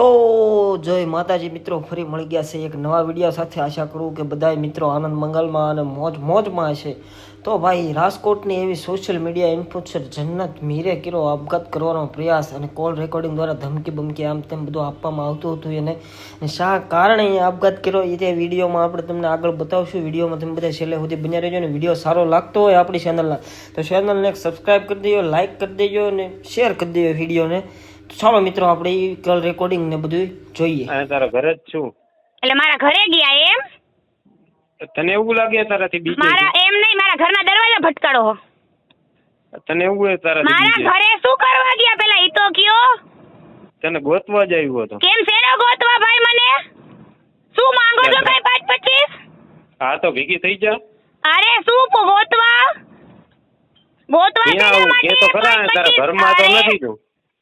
તો જય માતાજી મિત્રો, ફરી મળી ગયા છે એક નવા વીડિયો સાથે. આશા કરું કે બધા મિત્રો આનંદ મંગલમાં અને મોજ મોજમાં હશે. તો ભાઈ, રાજકોટની એવી સોશિયલ મીડિયા ઇન્ફ્લુએન્સર જન્નત મીરે કર્યો આપઘાત કરવાનો પ્રયાસ અને કોલ રેકોર્ડિંગ દ્વારા ધમકી બમકી આમ તેમ બધું આપવામાં આવતું હતું એને. શા કારણે આપઘાત કર્યો? એ તે વિડીયોમાં આપણે તમને આગળ બતાવશું. વિડીયોમાં તમે બધા છેલ્લે સુધી બન્યા રહેજો અને વીડિયો સારો લાગતો હોય આપણી ચેનલના તો ચેનલને સબસ્ક્રાઈબ કરી દેજો લાઇક કરી દેજો અને શેર કરી દેજો વિડીયોને. ચાલો મિત્રો આપણે એ કોલ રેકોર્ડિંગ ને બધું જોઈએ. અને તારા ઘરે જ છું. એટલે મારા ઘરે ગયા એમ? તને એવું લાગે તારાથી બીજે મારા એમ નહીં મારા ઘરના દરવાજા ભટકાડો તને એવું હોય તારા મારા ઘરે શું કરવા ગયા પેલા? ઈ તો કયો? તને ગોતવા જ આવ્યો હતો. કેમ શેનો ગોતવા ભાઈ મને? શું માંગો છો ભાઈ પાંચ પચીસ? હા તો ભેગી થઈ જા. અરે શું ગોતવા? ગોતવા શેના તો ખરા તારા ઘરમાં તો નથી તું.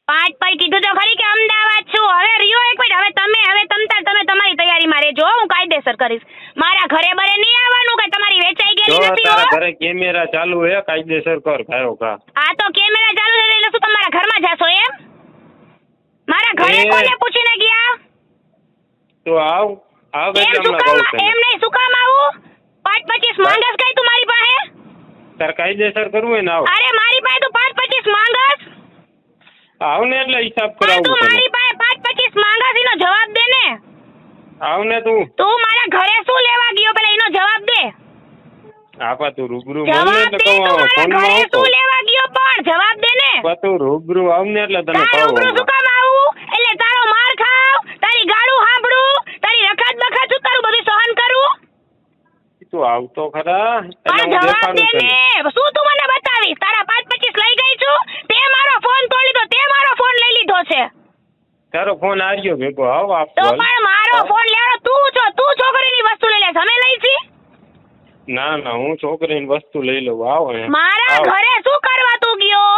પાંચ પર કીધું તો ખરી કે અમદાવાદ છું. હવે રિયો એક મિનિટ હવે તમે હવે તમતાર તમે તમારી તૈયારીમાં રહેજો હું. કાયદેસર કરીશ. મારા ઘરે બરે નહીં આવવાનું કે તમારી વેચાઈ ગયેલી નથી હો. ઘરે કેમેરા ચાલુ હે કાયદેસર કર ખાયો કા આ તો કેમેરા ચાલુ છે એટલે શું તમારા ઘરમાં જાશો એમ? મારા ઘરે કોને પૂછીને ગયા? તો આવ આવ એમ એટલે કામ કહું એમ તને નહીં શું કામ આવું? પાંચ પચીસ માંગસ કઈ તું મારી પાસે? તારે કાયદેસર કરવું હોય ને આવ. અરે મારી પાસે તું પાંચ પચીસ માંગસ આવ ને એટલે હિસાબ તું કરાવું તને. મારી પાસે પાંચ પચીસ માંગા છે જવાબ દે ને. આવ ને તું. તું મારા ઘરે શું લેવા ગયો પેલા એનો જવાબ દે. આપા તું રૂબરૂ મળે તો ફોન કહું તું ઘરે આવતો. શું લેવા ગયો પણ જવાબ દે ને. તું રૂબરૂ આવ ને એટલે તને કહો રૂબરૂ શું કામ આવું? એટલે તારો માર ખાવ તારી ગાળું સાંભળું તારી રખાત બખાત શું તારું બધું સહન કરું? તું આવતો ખરા એટલે હું જવાબ દેખાડું દે ને. શું તું મને બતાવીશ તારા પાંચ પચીસ લઈ ગઈ છું તે મારો ફોન તોડી લીધો તે મારો ફોન લઈ લીધો છે તારો ફોન આર્યો ભેગો. આવ તો આપતો હાલ. પણ મારો ફોન લેવાનો તું છો તું છોકરીની વસ્તુ લઈ લે. અમે લઈ છી? ના ના હું છોકરીની વસ્તુ લઈ લઉં. આવ મારા ઘરે શું કરવા તું ગયો?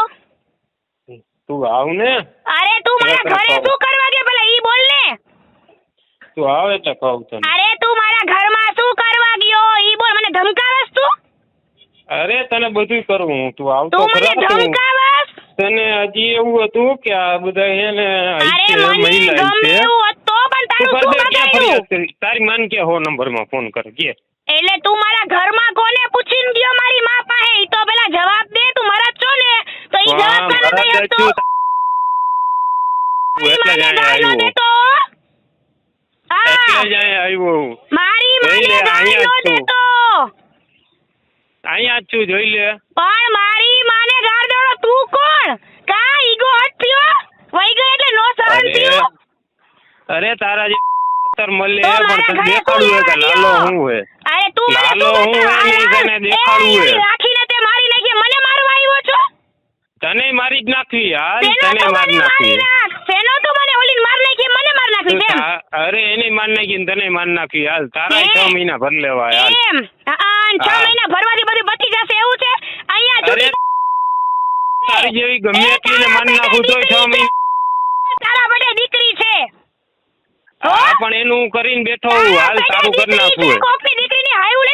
તું આવ ને? અરે તું મારા ઘરે શું કરવા ગયો? પેલા ઈ બોલ ને. તું આવ એટલે કહું તને. અરે તું મારા ઘરમાં શું કરવા ગયો? ઈ બોલ. મને ધમકાવસ તું? અરે તને બધું કરું હું. તું આવતો તું મને તું? ધમકાવસ તને હજી એવું હતું કે આ બધા એને મહિલા છે? હોત તારું માન કે હો નંબરમાં ફોન કર કે. એટલે તું મારા ઘરમાં કોને પૂછીને ગયો મારી માં પાસે? ઈ તો પેલા જવાબ દે તું મારા છો ને? તો ઈ જવાબ કરે નહીં છું. તું. એટલે જ મારી માને ગાળો આવ્યો. દેતો એટલે જ અહીંયા આવ્યો. મારી જોઈ માને લે, અહીંયા ગાળો છું. દેતો. અહીંયા છું જોઈ લે. પણ મારી કોણ? કા ઈગો હટ થયો વઈ ગયો એટલે નો સહન અરે અરે તારા જે પથ્થર મળે પણ તને દેખાડવું કે લાલો હું હે અરે તું મને લાલો હું હે તને. દેખાડવું હે. રાખીને તે મારી નાખી મને મારવા આવ્યો છો? તને મારી જ નાખવી હાલ તને મારી નાખવી. નાખ તો તું મને ઓલી માર નાખી મને માર નાખી તું અરે એને માર નાખી તને માર નાખી હાલ તારા હે? છ મહિના ભર લેવા હાલ. એમ હા, મહિના ભરવાથી બધું બચી જશે એવું છે? અહીંયા તારી જેવી ગમે એટલી ને નાખું તોય છ. મહિના તારા બડે દીકરી છે. હા પણ એનું કરીને બેઠો હું હાલ તારા તારું કરી નાખું કોકની દીકરીની હાયું લે.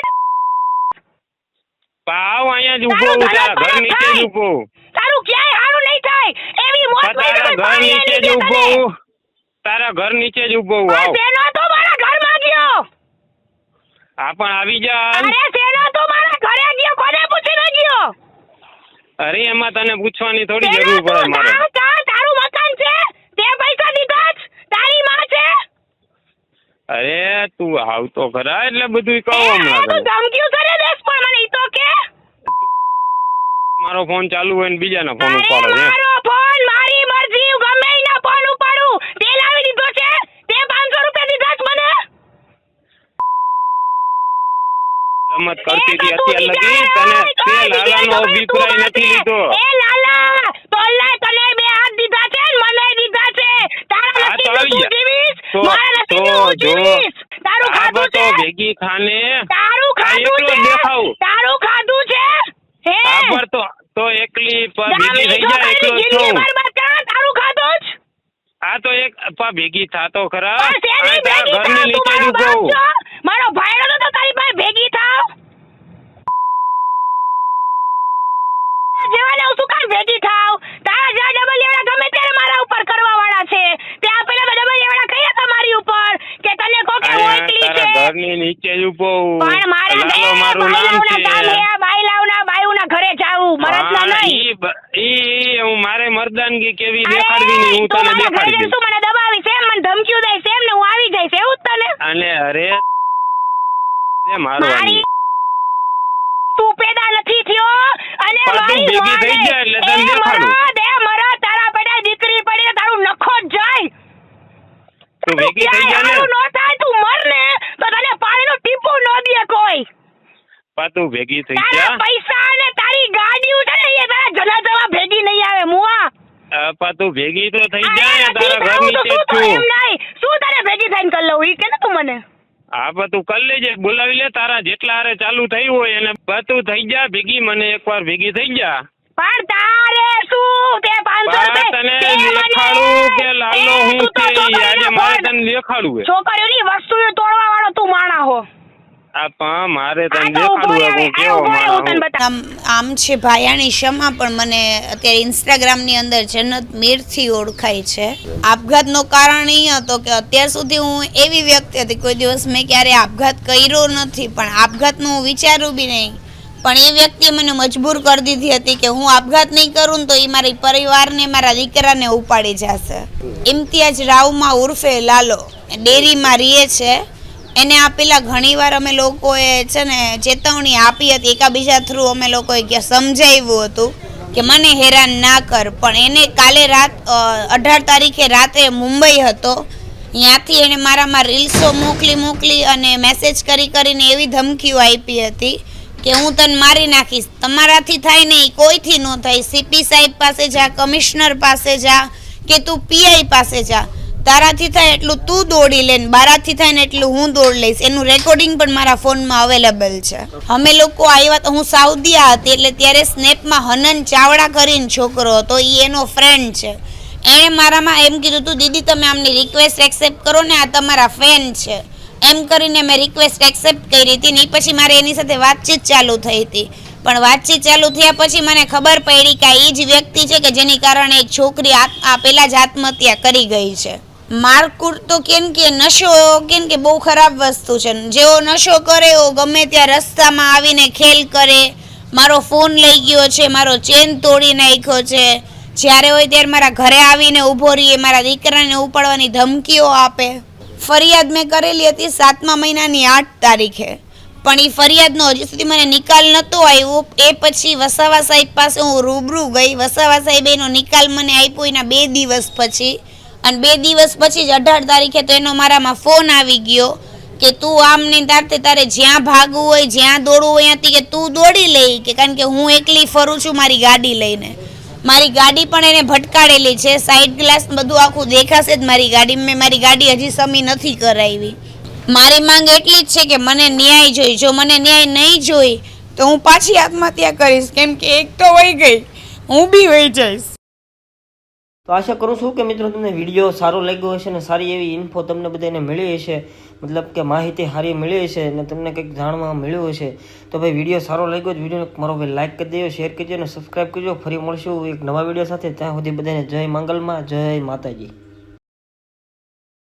પાવ અહીંયા જ ઊભો હું તારા ઘર નીચે જ ઊભો તારું ક્યાંય હારું નહીં થાય. એવી મોત તારા ઘર નીચે જ ઊભો હું. તારા ઘર નીચે જ ઊભો હું આવ. બેનો તો મારા ઘરમાં ગયો હા પણ આવી જા. અરે શેનો તું મારા ઘરે ગયો કોને પૂછીને ગયો અરે એમાં તને પૂછવાની થોડી જરૂર પડે મારે. તારું મકાન છે. તે પૈસા દીધા જ. તારી માં છે. અરે તું આવતો ખરા એટલે બધું કહું હમણાં તું ધમકીઓ કરે દેશ પણ મને ઈ તો કે. મારો ફોન ચાલુ હોય ને બીજાના ફોન ઉપાડે ઉપાડો છે મારો ફોન મારી મરજી હું ગમે એના ફોન ઉપાડું તે લાવી દીધો છે તે 500 રૂપિયા દીધા જ મને રમત કરતી હતી અત્યાર લગી તને તે લાલાનો અભિપ્રાય નથી લીધો. એ લાલા તો તને બે હાથ દીધા છે મને દીધા છે. તારા હા, તો જીવીશ મારા નથી તું જીવીશ. તારું ખાધું છે? ભેગી ખાને તારું ખાધું છે? દેખાવ. તારું ખાધું છે? હે? ખબર તો તો એકલી પર ભેગી થઈ જાય એકલો છું. તારું ખાધું જ? આ તો એક પા ભેગી થાતો ખરા. ઘરની નીચે જ મારો ઊભો મારો ભાઈડો તો તારી પાસે ભેગી થાવ જેવાને હું શું કામ ભેગી થાવ તારા જેવા ડબલ એવડા ગમે ત્યારે મારા ઉપર કરવા વાળા છે તે આ પેલા ડબલ એવડા ઘરની નીચે જ ઊભો પણ મારે લાલો મારું નામ છે. કામ બાયુના ઘરે જાવું મરદના નહીં. ઈ બ- ઈ ઈ હું મારે મર્દાનગી કેવી દેખાડવી ની હું તું તને દેખાડી જઈને દઈશ મને દબાવી છે મને ધમકીઓ દે છે ને હું આવી જઈશ એવું તને? અને અરે મારી તું પેદા નથી થયો અને મારી ભેગી થઈ જા એટલે તને દેખાડું. મરદ, એ તારા પડ્યા દીકરી પડી તારું નખો જાય. તું ભેગી થઈ જા ને હારું નો થાય તું મર ને તો તને પાણીનું ટીપું ન દે કોઈ પા તું ભેગી થઈ જા પૈસા અને તારી ગાડી છે એ એ જલા જવા ભેગી નહીં આવે મુઆ પા તું ભેગી તો થઈ જા અરે ને નથી તારા ઘર નીચે છું. શું તારે ભેગી થઈને કર લઉં? ઈ કે ને તું મને. હા પણ તું કરી લેજે બોલાવી લે તારા જેટલા હારે ચાલુ થયું હોય એને બધું થઈ જા ભેગી મને એકવાર ભેગી થઈ જા. પણ તારે શું? તે પાંચસો બા રૂપિયા તને લેખાડું કે લાલો હું છોકરીને આજે મારે તને લેખાડું છોકરીઓની વસ્તુ તોડવા વાળો તું માણા હો. આમ આમ છે ભાયાણી પણ મને અત્યારે ઇન્સ્ટાગ્રામની અંદર જન્નત મીરથી ઓળખાય છે. આપઘાતનું કારણ એ હતો કે અત્યાર સુધી હું એવી વ્યક્તિ હતી કોઈ દિવસ મેં ક્યારે આપઘાત કર્યો નથી પણ આપઘાતનું હું વિચારું બી નહીં. પણ એ વ્યક્તિએ મને મજબૂર કરી દીધી હતી કે હું આપઘાત નહીં કરું ને તો એ મારી પરિવારને મારા દીકરાને ઉપાડી જશે. ઇમ્તિયાજ રાવમાં ઉર્ફે લાલો ડેરીમાં રહે છે. એને આપેલા ઘણીવાર અમે લોકોએ છે ને ચેતવણી આપી હતી, એકાબીજા થ્રુ અમે લોકોએ સમજાવ્યું હતું કે મને હેરાન ના કર. પણ એને કાલે રાત અઢાર તારીખે રાત્રે મુંબઈ હતો. ત્યાંથી એણે મારામાં રીલ્સો મોકલી મોકલી અને મેસેજ કરી, કરીને એવી ધમકીઓ આપી હતી કે હું તને મારી નાખીશ. તમારાથી થાય નહીં કોઈથી ન થાય. સીપી સાહેબ પાસે જા, કમિશનર પાસે જા કે તું પીઆઈ પાસે જા. તારાથી થાય એટલું તું દોડી લે બારાથી થાય ને એટલું હું દોડ લઈશ. એનું રેકોર્ડિંગ પણ મારા ફોનમાં અવેલેબલ છે. અમે લોકો આવ્યા તો હું સાઉદીયા હતી એટલે ત્યારે સ્નેપમાં હનન ચાવડા કરીને છોકરો હતો. એ એનો ફ્રેન્ડ છે. એણે મારામાં એમ કીધું તું, દીદી, તમે આમની રિક્વેસ્ટ એક્સેપ્ટ કરો ને, આ તમારા ફેન છે. એમ કરીને મેં રિક્વેસ્ટ એક્સેપ્ટ કરી હતી ને પછી મારે એની સાથે વાતચીત ચાલુ થઈ હતી. પણ વાતચીત ચાલુ થયા પછી મને ખબર પડી કે આ એ જ વ્યક્તિ છે કે જેની કારણે એક છોકરી આ પહેલાં જ આત્મહત્યા કરી ગઈ છે. મારકુટ તો કેમ કે નશો કેમ કે બહુ ખરાબ વસ્તુ છે. જેવો નશો કરે એવો ગમે ત્યાં રસ્તામાં આવીને ખેલ કરે. મારો ફોન લઈ ગયો છે, મારો ચેન તોડી નાખ્યો છે. જ્યારે હોય ત્યારે મારા ઘરે આવીને ઊભો રહીએ, મારા દીકરાને ઉપાડવાની ધમકીઓ આપે. ફરિયાદ મેં કરેલી હતી સાતમા મહિનાની આઠ તારીખે. પણ એ ફરિયાદનો હજી સુધી મને નિકાલ નહોતો આવ્યો. એ પછી વસાવા સાહેબ પાસે હું રૂબરૂ ગઈ. વસાવા સાહેબ એનો નિકાલ મને આપ્યો એના બે દિવસ પછી. અને બે દિવસ પછી જ અઢાર તારીખે તો એનો મારામાં ફોન આવી ગયો કે તું આમ ને તારતે તારે જ્યાં ભાગવું હોય, જ્યાં દોડવું હોય ત્યાંથી કે તું દોડી લઈ કે, કારણ કે હું એકલી ફરું છું મારી ગાડી લઈને. મારી ગાડી પણ એને ભટકાડેલી છે સાઈડ ગ્લાસ બધું આખું દેખાશે જ મારી ગાડી, મેં મારી ગાડી હજી સમી નથી કરાવી. મારી માંગ એટલી જ છે કે મને ન્યાય જોઈ, જો મને ન્યાય નહીં જોઈ તો હું પાછી આત્મહત્યા કરીશ, કેમ કે એક તો વહી ગઈ, હું બી વહી જઈશ. તો આશા કરું છું કે મિત્રો તમને વીડિયો સારો લાગ્યો હશે અને સારી એવી ઇન્ફો તમને બધાને મળી હશે. મતલબ કે માહિતી સારી મળી હશે અને તમને કંઈક જાણવા મળ્યું હશે. તો ભાઈ વીડિયો સારો લાગ્યો તો વિડીયોને મારો ભાઈ લાઈક કરી દેજો શેર કરજો અને સબસ્ક્રાઈબ કરજો. ફરી મળશું એક નવા વીડિયો સાથે. ત્યાં સુધી બધાને જય મંગલમાં, જય માતાજી.